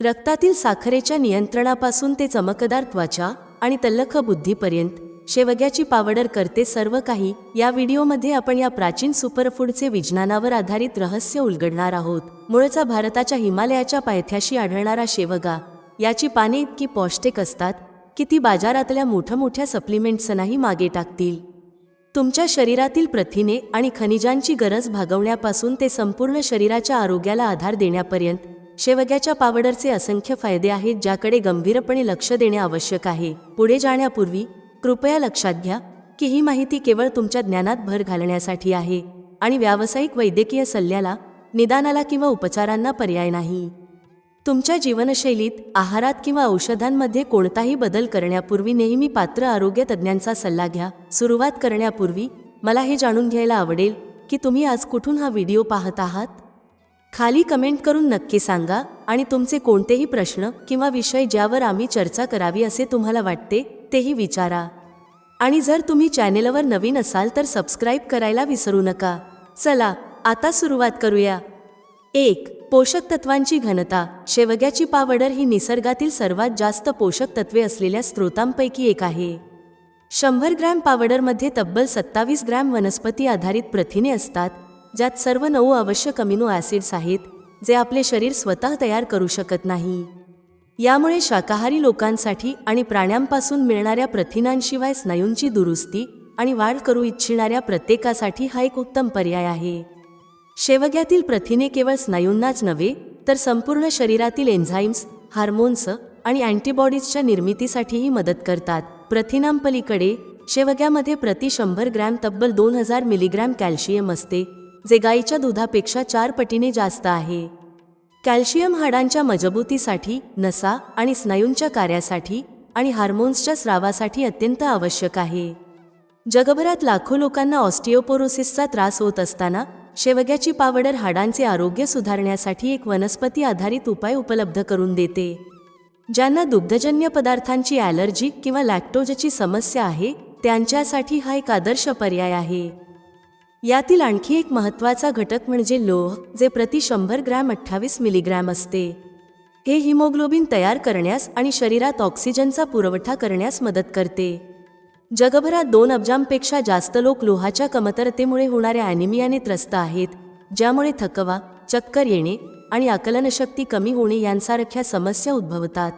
रक्तातील साखरेच्या नियंत्रणापासून ते चमकदार त्वचा आणि तल्लख बुद्धीपर्यंत शेवग्याची पावडर करते सर्व काही या व्हिडिओमध्ये आपण या प्राचीन सुपरफूडचे विज्ञानावर आधारित रहस्य उलगडणार आहोत. मूळचा भारताच्या हिमालयाच्या पायथ्याशी आढळणारा शेवगा याची पाने इतकी पौष्टिक असतात की ती बाजारातल्या मोठ्या मोठ्या सप्लिमेंट्सनाही मागे टाकतील. तुमच्या शरीरातील प्रथिने आणि खनिजांची गरज भागवण्यापासून ते संपूर्ण शरीराच्या आरोग्याला आधार देण्यापर्यंत शेवग्याच्या पावडरचे असंख्य फायदे आहेत ज्याकडे गंभीरपणे लक्ष देणे आवश्यक आहे. पुढे जाण्यापूर्वी कृपया लक्षात घ्या की ही माहिती केवळ तुमच्या ज्ञानात भर घालण्यासाठी आहे आणि व्यावसायिक वैद्यकीय सल्ल्याला निदानाला किंवा उपचारांना पर्याय नाही. तुमच्या जीवनशैलीत आहारात किंवा औषधांमध्ये कोणताही बदल करण्यापूर्वी नेहमी पात्र आरोग्य तज्ज्ञांचा सल्ला घ्या. सुरुवात करण्यापूर्वी मला हे जाणून घ्यायला आवडेल की तुम्ही आज कुठून हा व्हिडिओ पाहत आहात? खाली कमेंट करून नक्की सांगा आणि तुमचे कोणतेही प्रश्न किंवा विषय ज्यावर आम्ही चर्चा करावी असे तुम्हाला वाटते तेही विचारा. आणि जर तुम्ही चॅनेलवर नवीन असाल तर सबस्क्राईब करायला विसरू नका. चला आता सुरुवात करूया. एक पोषक तत्वांची घनता. शेवग्याची पावडर ही निसर्गातील सर्वात जास्त पोषक तत्वे असलेल्या स्रोतांपैकी एक आहे. शंभर ग्रॅम पावडरमध्ये तब्बल सत्तावीस ग्रॅम वनस्पती आधारित प्रथिने असतात ज्यात सर्व नऊ आवश्यक अमिनो ॲसिड्स आहेत जे आपले शरीर स्वतः तयार करू शकत नाही. यामुळे शाकाहारी लोकांसाठी आणि प्राण्यांपासून मिळणाऱ्या प्रथिनांशिवाय स्नायूंची दुरुस्ती आणि वाढ करू इच्छिणाऱ्या प्रत्येकासाठी हा एक उत्तम पर्याय आहे. शेवग्यातील प्रथिने केवळ स्नायूंनाच नव्हे तर संपूर्ण शरीरातील एन्झाईम्स हार्मोन्स आणि अँटीबॉडीजच्या निर्मितीसाठीही मदत करतात. प्रथिनांपलीकडे शेवग्यामध्ये प्रति शंभर ग्रॅम तब्बल दोन हजार मिलीग्रॅम कॅल्शियम असते. जे गाईच्या दुधापेक्षा चार पटीने जास्त आहे. कॅल्शियम हाडांच्या मजबूतीसाठी नसा आणि स्नायूंच्या कार्यासाठी आणि हार्मोन्सच्या स्रावासाठी अत्यंत आवश्यक आहे. जगभरात लाखो लोकांना ऑस्टिओपोरोसिसचा त्रास होत असताना शेवग्याची पावडर हाडांचे आरोग्य सुधारण्यासाठी एक वनस्पती आधारित उपाय उपलब्ध करून देते. ज्यांना दुग्धजन्य पदार्थांची ॲलर्जी किंवा लॅक्टोजची समस्या आहे त्यांच्यासाठी हा एक आदर्श पर्याय आहे. यातील आणखी एक महत्त्वाचा घटक म्हणजे लोह जे प्रति शंभर ग्रॅम अठ्ठावीस मिलीग्रॅम असते. हे हिमोग्लोबिन तयार करण्यास आणि शरीरात ऑक्सिजनचा पुरवठा करण्यास मदत करते. जगभरात दोन अब्जांपेक्षा जास्त लोक लोहाच्या कमतरतेमुळे होणाऱ्या ॲनिमियाने त्रस्त आहेत ज्यामुळे थकवा चक्कर येणे आणि आकलनशक्ती कमी होणे यांसारख्या समस्या उद्भवतात.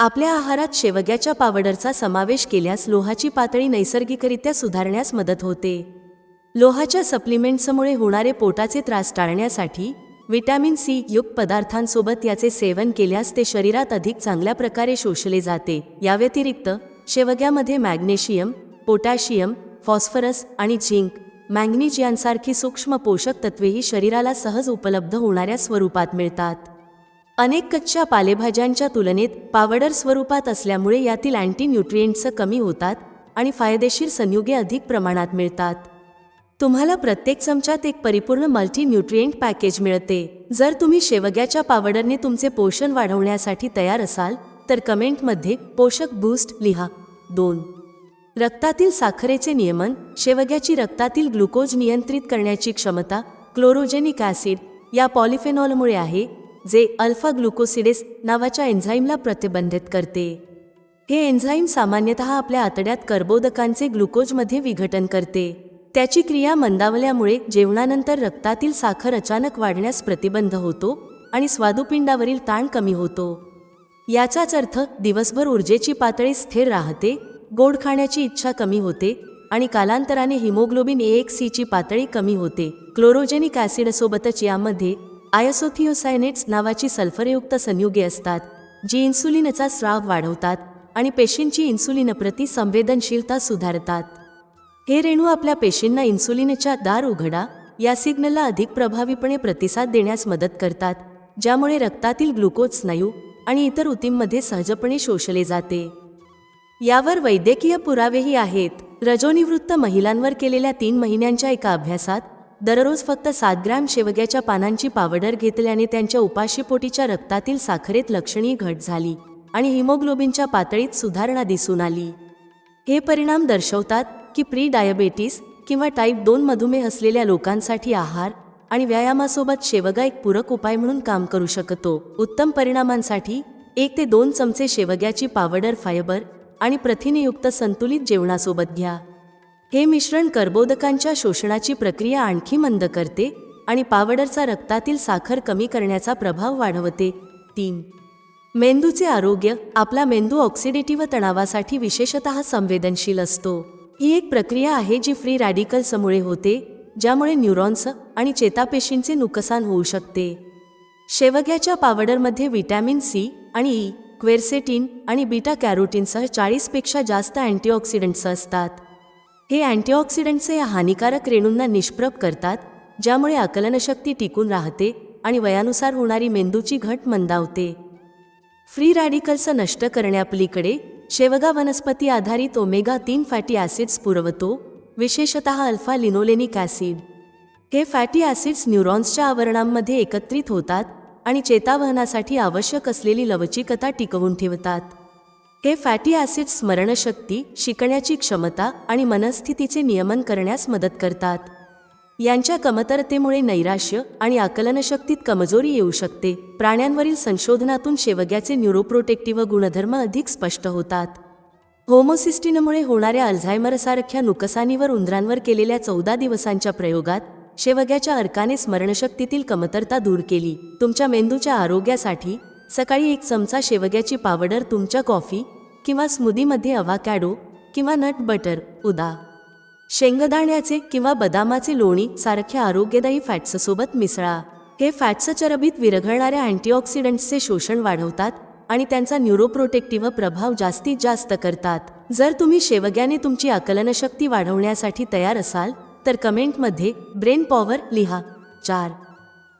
आपल्या आहारात शेवग्याच्या पावडरचा समावेश केल्यास लोहाची पातळी नैसर्गिकरित्या सुधारण्यास मदत होते. लोहाच्या सप्लिमेंट्समुळे होणारे पोटाचे त्रास टाळण्यासाठी विटॅमिन सी युक्त पदार्थांसोबत याचे सेवन केल्यास ते शरीरात अधिक चांगल्या प्रकारे शोषले जाते. या व्यतिरिक्त शेवग्यामध्ये मॅग्नेशियम पोटॅशियम फॉस्फरस आणि झिंक मॅंगनीज यांसारखी सूक्ष्म पोषक तत्वेही शरीराला सहज उपलब्ध होणाऱ्या स्वरूपात मिळतात. अनेक कच्च्या पालेभाज्यांच्या तुलनेत पावडर स्वरूपात असल्यामुळे यातील अँटी न्यूट्रिएंट्स कमी होतात आणि फायदेशीर संयुगे अधिक प्रमाणात मिळतात. तुम्हाला प्रत्येक चमच्यात एक परिपूर्ण मल्टीन्यूट्रिएंट पॅकेज मिळते. जर तुम्ही शेवग्याच्या पावडरने तुमचे पोषण वाढवण्यासाठी तयार असाल तर कमेंटमध्ये पोषक बूस्ट लिहा. दोन. रक्तातील साखरेचे नियमन शेवग्याची रक्तातील ग्लुकोज नियंत्रित करण्याची क्षमता क्लोरोजेनिक ॲसिड या पॉलिफेनॉलमुळे आहे जे अल्फा ग्लुकोसिडेस नावाच्या एन्झाईमला प्रतिबंधित करते. हे एन्झाईम सामान्यतः आपल्या आतड्यात कर्बोदकांचे ग्लुकोजमध्ये विघटन करते. त्याची क्रिया मंदावल्यामुळे जेवणानंतर रक्तातील साखर अचानक वाढण्यास प्रतिबंध होतो आणि स्वादुपिंडावरील ताण कमी होतो. याचाच अर्थ दिवसभर ऊर्जेची पातळी स्थिर राहते गोड खाण्याची इच्छा कमी होते आणि कालांतराने हिमोग्लोबिन ए एक सीची पातळी कमी होते. क्लोरोजेनिक ॲसिडसोबतच यामध्ये आयसोथिओसायनेट्स नावाची सल्फरयुक्त संयुगे असतात जी इन्सुलिनचा स्राव वाढवतात आणि पेशींची इन्सुलिनप्रती संवेदनशीलता सुधारतात. हे रेणू आपल्या पेशींना इन्सुलिनच्या दार उघडा या सिग्नलला अधिक प्रभावीपणे प्रतिसाद देण्यास मदत करतात ज्यामुळे रक्तातील ग्लुकोज स्नायू आणि इतर ऊतींमध्ये सहजपणे शोषले जाते. यावर वैद्यकीय पुरावेही आहेत. रजोनिवृत्त महिलांवर केलेल्या तीन महिन्यांच्या एका अभ्यासात दररोज फक्त सात ग्रॅम शेवग्याच्या पानांची पावडर घेतल्याने त्यांच्या उपाशीपोटीच्या रक्तातील साखरेत लक्षणीय घट झाली आणि हिमोग्लोबिनच्या पातळीत सुधारणा दिसून आली. हे परिणाम दर्शवतात की प्री डायबेटीस किंवा टाईप दोन मधुमेह असलेल्या लोकांसाठी आहार आणि व्यायामासोबत शेवगा एक पूरक उपाय म्हणून काम करू शकतो. उत्तम परिणामांसाठी एक ते दोन चमचे शेवग्याची पावडर फायबर आणि प्रथिनेयुक्त संतुलित जेवणासोबत घ्या. हे मिश्रण कर्बोदकांच्या शोषणाची प्रक्रिया आणखी मंद करते आणि पावडरचा रक्तातील साखर कमी करण्याचा प्रभाव वाढवते. तीन. मेंदूचे आरोग्य आपला मेंदू ऑक्सिडेटिव्ह तणावासाठी विशेषतः संवेदनशील असतो. ही एक प्रक्रिया आहे जी फ्री रॅडिकल्समुळे होते ज्यामुळे न्यूरॉन्स आणि चेतापेशींचे नुकसान होऊ शकते. शेवग्याच्या पावडरमध्ये व्हिटॅमिन सी आणि e, ई क्वेरसेटिन आणि बीटा कॅरोटीनसह चाळीसपेक्षा जास्त अँटीऑक्सिडंट्स असतात. हे अँटीऑक्सिडंट्स या हानिकारक रेणूंना निष्प्रभ करतात ज्यामुळे आकलनशक्ती टिकून राहते आणि वयानुसार होणारी मेंदूची घट मंदावते. फ्री रॅडिकल्स नष्ट करण्यापलीकडे शेवगा वनस्पती आधारित ओमेगा तीन फॅटी ॲसिड्स पुरवतो विशेषतः अल्फा लिनोलेनिक ॲसिड. हे फॅटी ॲसिड्स न्यूरॉन्सच्या आवरणांमध्ये एकत्रित होतात आणि चेतावहनासाठी आवश्यक असलेली लवचिकता टिकवून ठेवतात. हे फॅटी ॲसिड्स स्मरणशक्ती शिकण्याची क्षमता आणि मनस्थितीचे नियमन करण्यास मदत करतात. यांच्या कमतरतेमुळे नैराश्य आणि आकलनशक्तीत कमजोरी येऊ शकते. प्राण्यांवरील संशोधनातून शेवग्याचे न्यूरोप्रोटेक्टिव्ह गुणधर्म अधिक स्पष्ट होतात. होमोसिस्टिनमुळे होणाऱ्या अल्झायमरसारख्या नुकसानीवर उंदरांवर केलेल्या चौदा दिवसांच्या प्रयोगात शेवग्याच्या अर्काने स्मरणशक्तीतील कमतरता दूर केली. तुमच्या मेंदूच्या आरोग्यासाठी सकाळी एक चमचा शेवग्याची पावडर तुमच्या कॉफी किंवा स्मूदीमध्ये अवाकॅडो किंवा नट बटर उदा. शेंगदाण्याचे किंवा बदामाचे लोणी सारख्या आरोग्यदायी फॅट्ससोबत मिसळा. हे फॅट्स चरबीत विरघळणाऱ्या अँटीऑक्सिडंट्सचे शोषण वाढवतात आणि त्यांचा न्यूरोप्रोटेक्टिव्ह प्रभाव जास्तीत जास्त करतात. जर तुम्ही शेवग्याने तुमची आकलनशक्ती वाढवण्यासाठी तयार असाल तर कमेंटमध्ये ब्रेन पॉवर लिहा. चार.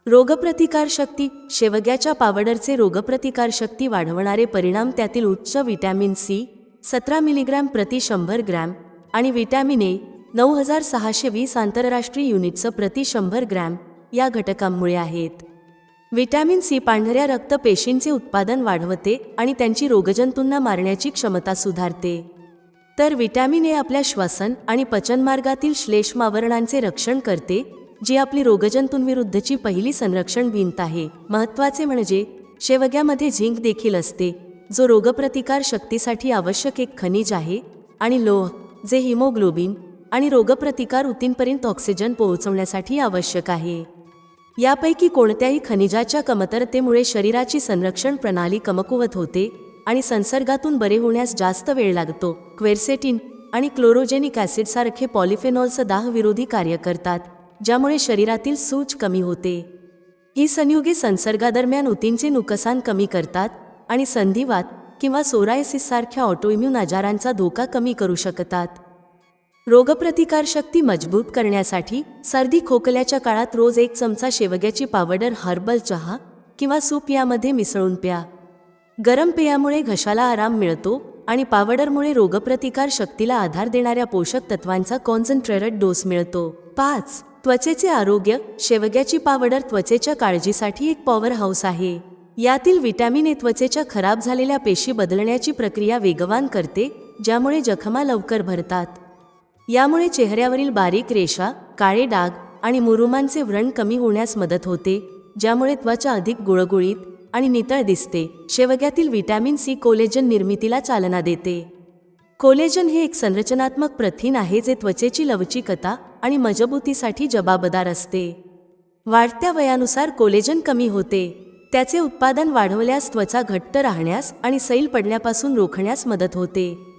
रोगप्रतिकारशक्ती शेवग्याच्या पावडरचे रोगप्रतिकारशक्ती वाढवणारे परिणाम त्यातील उच्च व्हिटॅमिन सी सतरा मिलीग्रॅम प्रति शंभर ग्रॅम आणि व्हिटॅमिन ए नऊ हजार सहाशे वीस आंतरराष्ट्रीय युनिटचं प्रति शंभर ग्रॅम या घटकांमुळे आहेत. व्हिटॅमिन सी पांढऱ्या रक्त पेशींचे उत्पादन वाढवते आणि त्यांची रोगजंतूंना मारण्याची क्षमता सुधारते. तर व्हिटॅमिन ए आपल्या श्वसन आणि पचनमार्गातील श्लेष्मावरणांचे रक्षण करते जी आपली रोगजंतूंविरुद्धची पहिली संरक्षण भिंत आहे. महत्त्वाचे म्हणजे शेवग्यामध्ये झिंक देखील असते जो रोगप्रतिकार शक्तीसाठी आवश्यक एक खनिज आहे आणि लोह जे हिमोग्लोबिन आणि रोगप्रतिकार ऊतींपर्यंत ऑक्सिजन पोहोचवण्यासाठी आवश्यक आहे. यापैकी कोणत्याही खनिजाच्या कमतरतेमुळे शरीराची संरक्षण प्रणाली कमकुवत होते आणि संसर्गातून बरे होण्यास जास्त वेळ लागतो. क्वेरसेटिन आणि क्लोरोजेनिक ॲसिडसारखे पॉलिफेनॉल्स दाहविरोधी कार्य करतात ज्यामुळे शरीरातील सूज कमी होते. ही संयुगे संसर्गादरम्यान ऊतींचे नुकसान कमी करतात आणि संधिवात किंवा सोरायसिस सारख्या ऑटोइम्यून आजारांचा धोका कमी करू शकतात. रोगप्रतिकारशक्ती मजबूत करण्यासाठी सर्दी खोकल्याच्या काळात रोज एक चमचा शेवग्याची पावडर हर्बल चहा किंवा सूप यामध्ये मिसळून प्या. गरम पेयामुळे घशाला आराम मिळतो आणि पावडरमुळे रोगप्रतिकार शक्तीला आधार देणाऱ्या पोषक तत्वांचा कॉन्सन्ट्रेटेड डोस मिळतो. पाच. त्वचेचे आरोग्य. शेवग्याची पावडर त्वचेच्या काळजीसाठी एक पॉवर हाऊस आहे. यातील विटॅमिन ए त्वचेच्या खराब झालेल्या पेशी बदलण्याची प्रक्रिया वेगवान करते ज्यामुळे जखमा लवकर भरतात. यामुळे चेहऱ्यावरील बारीक रेषा काळे डाग आणि मुरुमांचे व्रण कमी होण्यास मदत होते ज्यामुळे त्वचा अधिक गुळगुळीत आणि नितळ दिसते. शेवग्यातील व्हिटॅमिन सी कोलेजन निर्मितीला चालना देते. कोलेजन हे एक संरचनात्मक प्रथिन आहे जे त्वचेची लवचिकता आणि मजबूतीसाठी जबाबदार असते. वाढत्या वयानुसार कोलेजन कमी होते. त्याचे उत्पादन वाढवल्यास त्वचा घट्ट राहण्यास आणि सैल पडण्यापासून रोखण्यास मदत होते.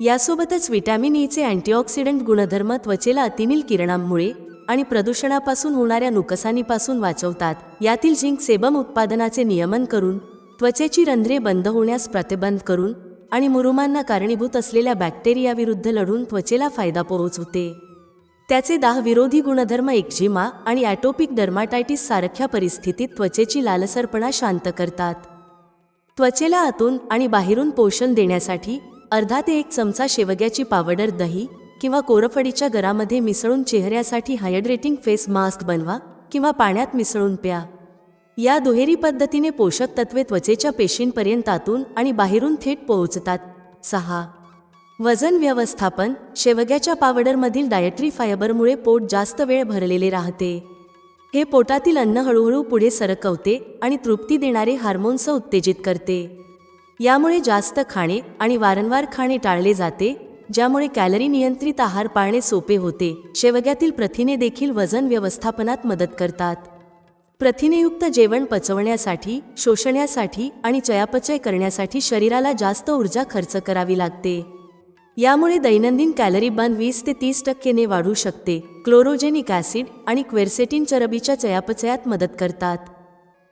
यासोबतच व्हिटॅमिन ईचे e अँटीऑक्सिडंट गुणधर्म त्वचेला अतिनील किरणांमुळे आणि प्रदूषणापासून होणाऱ्या नुकसानीपासून वाचवतात. यातील झिंक सेबम उत्पादनाचे नियमन करून त्वचेची रंध्रे बंद होण्यास प्रतिबंध करून आणि मुरुमांना कारणीभूत असलेल्या बॅक्टेरियाविरुद्ध लढून त्वचेला फायदा पोहोचवते. त्याचे दाह विरोधी गुणधर्म एक्झिमा आणि ॲटोपिक डर्माटायटिस सारख्या परिस्थितीत त्वचेची लालसरपणा शांत करतात. त्वचेला आतून आणि बाहेरून पोषण देण्यासाठी अर्धा ते एक चमचा शेवग्याची पावडर दही किंवा कोरफडीच्या गरामध्ये मिसळून चेहऱ्यासाठी हायड्रेटिंग फेस मास्क बनवा किंवा पाण्यात मिसळून प्या. या दुहेरी पद्धतीने पोषक तत्वे त्वचेच्या पेशींपर्यंत आतून आणि बाहेरून थेट पोहोचतात. सहा. वजन व्यवस्थापन. शेवग्याच्या पावडरमधील डायटरी फायबरमुळे पोट जास्त वेळ भरलेले राहते. हे पोटातील अन्न हळूहळू पुढे सरकवते आणि तृप्ती देणारे हार्मोन्स उत्तेजित करते. यामुळे जास्त खाणे आणि वारंवार खाणे टाळले जाते ज्यामुळे कॅलरी नियंत्रित आहार पाळणे सोपे होते. शेवग्यातील प्रथिने देखील वजन व्यवस्थापनात मदत करतात. प्रथिनेयुक्त जेवण पचवण्यासाठी शोषण्यासाठी आणि चयापचय करण्यासाठी शरीराला जास्त ऊर्जा खर्च करावी लागते. यामुळे दैनंदिन कॅलरी बर्न वीस ते तीस टक्केने वाढू शकते. क्लोरोजेनिक ॲसिड आणि क्वेरसेटिन चरबीच्या चयापचयात मदत करतात.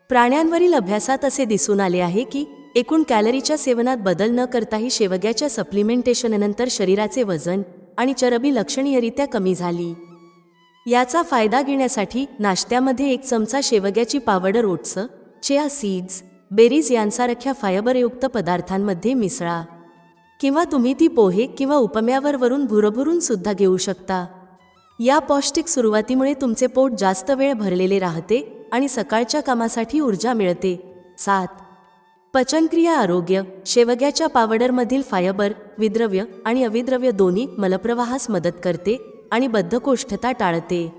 प्राण्यांवरील अभ्यासात असे दिसून आले आहे की एकूण कॅलरीच्या सेवनात बदल न करताही शेवग्याच्या सप्लिमेंटेशननंतर शरीराचे वजन आणि चरबी लक्षणीयरित्या कमी झाली. याचा फायदा घेण्यासाठी नाश्त्यामध्ये एक चमचा शेवग्याची पावडर ओट्स चिया सीड्स बेरीज यांसारख्या फायबरयुक्त पदार्थांमध्ये मिसळा. किंवा तुम्ही ती पोहे किंवा उपम्यावर वरून भुरभुरून सुद्धा घेऊ शकता. या पौष्टिक सुरुवातीमुळे तुमचे पोट जास्त वेळ भरलेले राहते आणि सकाळच्या कामासाठी ऊर्जा मिळते. सात पचनक्रिया आरोग्य शेवग्याच्या पावडरमधील फायबर विद्रव्य आणि अविद्रव्य दोन्ही मलप्रवाहास मदत करते आणि बद्धकोष्ठता टाळते.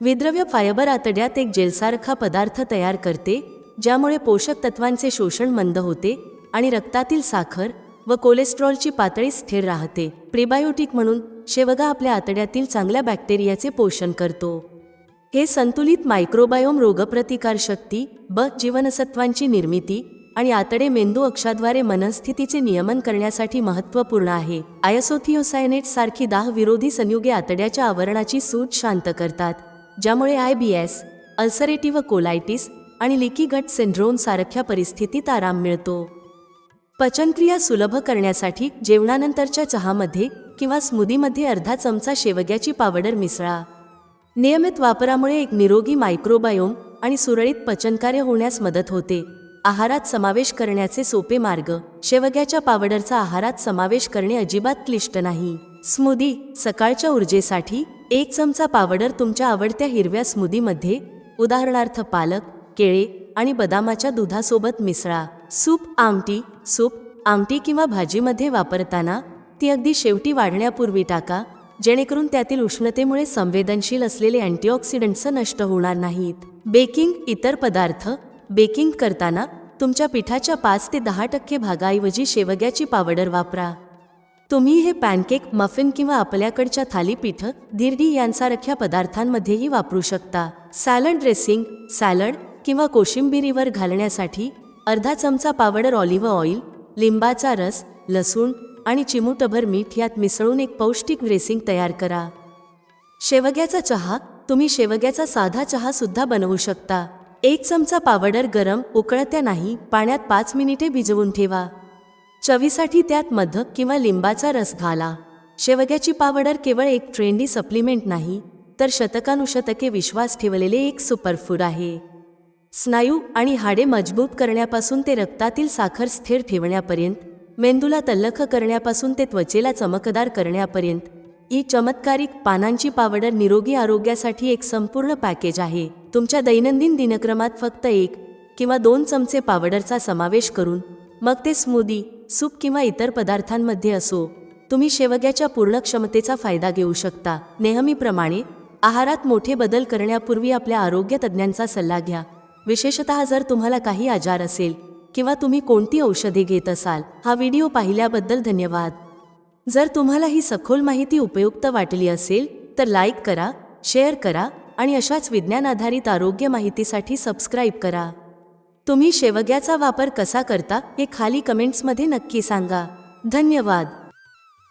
विद्रव्य फायबर आतड्यात एक जेलसारखा पदार्थ तयार करते ज्यामुळे पोषक तत्वांचे शोषण मंद होते आणि रक्तातील साखर व कोलेस्ट्रॉलची पातळी स्थिर राहते. प्रिबायोटिक म्हणून शेवगा आपल्या आतड्यातील चांगल्या बॅक्टेरियाचे पोषण करतो. हे संतुलित मायक्रोबायोम रोगप्रतिकारशक्ती ब जीवनसत्वांची निर्मिती आणि आतडे मेंदू अक्षाद्वारे मनस्थितीचे नियमन करण्यासाठी महत्त्वपूर्ण आहे. आयसोथिओसायनेट सारखी दाह विरोधी संयुगे आतड्याच्या आवरणाची सूट शांत करतात ज्यामुळे I B S ulcerative colitis आणि लिकी गट सिंड्रोम सारख्या परिस्थितीत आराम मिळतो. पचनक्रिया सुलभ करण्यासाठी जेवणानंतरच्या चहामध्ये किंवा स्मूदीमध्ये अर्धा चमचा शेवग्याची पावडर मिसळा. नियमित वापरामुळे एक निरोगी मायक्रोबायोम आणि सुरळीत पचनकार्य होण्यास मदत होते. आहारात समावेश करण्याचे सोपे मार्ग. शेवग्याच्या पावडरचा आहारात समावेश करणे अजिबात क्लिष्ट नाही. स्मूदी सकाळच्या ऊर्जेसाठी एक चमचा पावडर तुमच्या आवडत्या हिरव्या स्मूदीमध्ये. उदाहरणार्थ पालक केळे आणि बदामाच्या दुधासोबत मिसळा. सूप आमटी सूप आमटी किंवा भाजीमध्ये वापरताना ती अगदी शेवटी वाढण्यापूर्वी टाका जेणेकरून त्यातील उष्णतेमुळे संवेदनशील असलेले अँटीऑक्सिडंट्स नष्ट होणार नाहीत. बेकिंग इतर पदार्थ बेकिंग करताना तुमच्या पिठाच्या पाच ते दहा टक्के भागाऐवजी शेवग्याची पावडर वापरा. तुम्ही हे पॅनकेक मफिन किंवा आपल्याकडच्या थालीपीठ धिरडी यांसारख्या पदार्थांमध्येही वापरू शकता. सॅलड ड्रेसिंग सॅलड किंवा कोशिंबिरीवर घालण्यासाठी अर्धा चमचा पावडर ऑलिव्ह ऑइल लिंबाचा रस लसूण आणि चिमूटभर मीठ यात मिसळून एक पौष्टिक ड्रेसिंग तयार करा. शेवग्याचा चहा तुम्ही शेवग्याचा साधा चहा सुद्धा बनवू शकता. एक चमचा पावडर गरम उकळत्या नाही पाण्यात पाच मिनिटे भिजवून ठेवा. चवीसाठी त्यात मधक किंवा लिंबाचा रस घाला. शेवग्याची पावडर केवळ एक ट्रेंडी सप्लिमेंट नाही तर शतकानुशतके विश्वास ठेवलेले एक सुपरफूड आहे. स्नायू आणि हाडे मजबूत करण्यापासून ते रक्तातील साखर स्थिर ठेवण्यापर्यंत मेंदूला तल्लख करण्यापासून ते त्वचेला चमकदार करण्यापर्यंत ही चमत्कारिक पानांची पावडर निरोगी आरोग्यासाठी एक संपूर्ण पॅकेज आहे. तुमच्या दैनंदिन दिनक्रमात फक्त एक किंवा दोन चमचे पावडरचा समावेश करून मग ते स्मूदी सूप किंवा इतर पदार्थांमध्ये असो तुम्ही शेवग्याच्या पूर्ण क्षमतेचा फायदा घेऊ शकता. नेहमीप्रमाणे आहारात मोठे बदल करण्यापूर्वी आपल्या आरोग्य तज्ज्ञांचा सल्ला घ्या. विशेषतः जर तुम्हाला काही आजार असेल किंवा तुम्ही कोणती औषधे घेत असाल हा व्हिडिओ पाहिल्याबद्दल धन्यवाद. जर तुम्हाला ही सखोल माहिती उपयुक्त वाटली असेल तर लाईक करा शेअर करा आणि अशाच विज्ञान आधारित आरोग्य माहितीसाठी सबस्क्राईब करा. तुम्ही शेवग्याचा वापर कसा करता हे खाली कमेंट्समध्ये नक्की सांगा. धन्यवाद.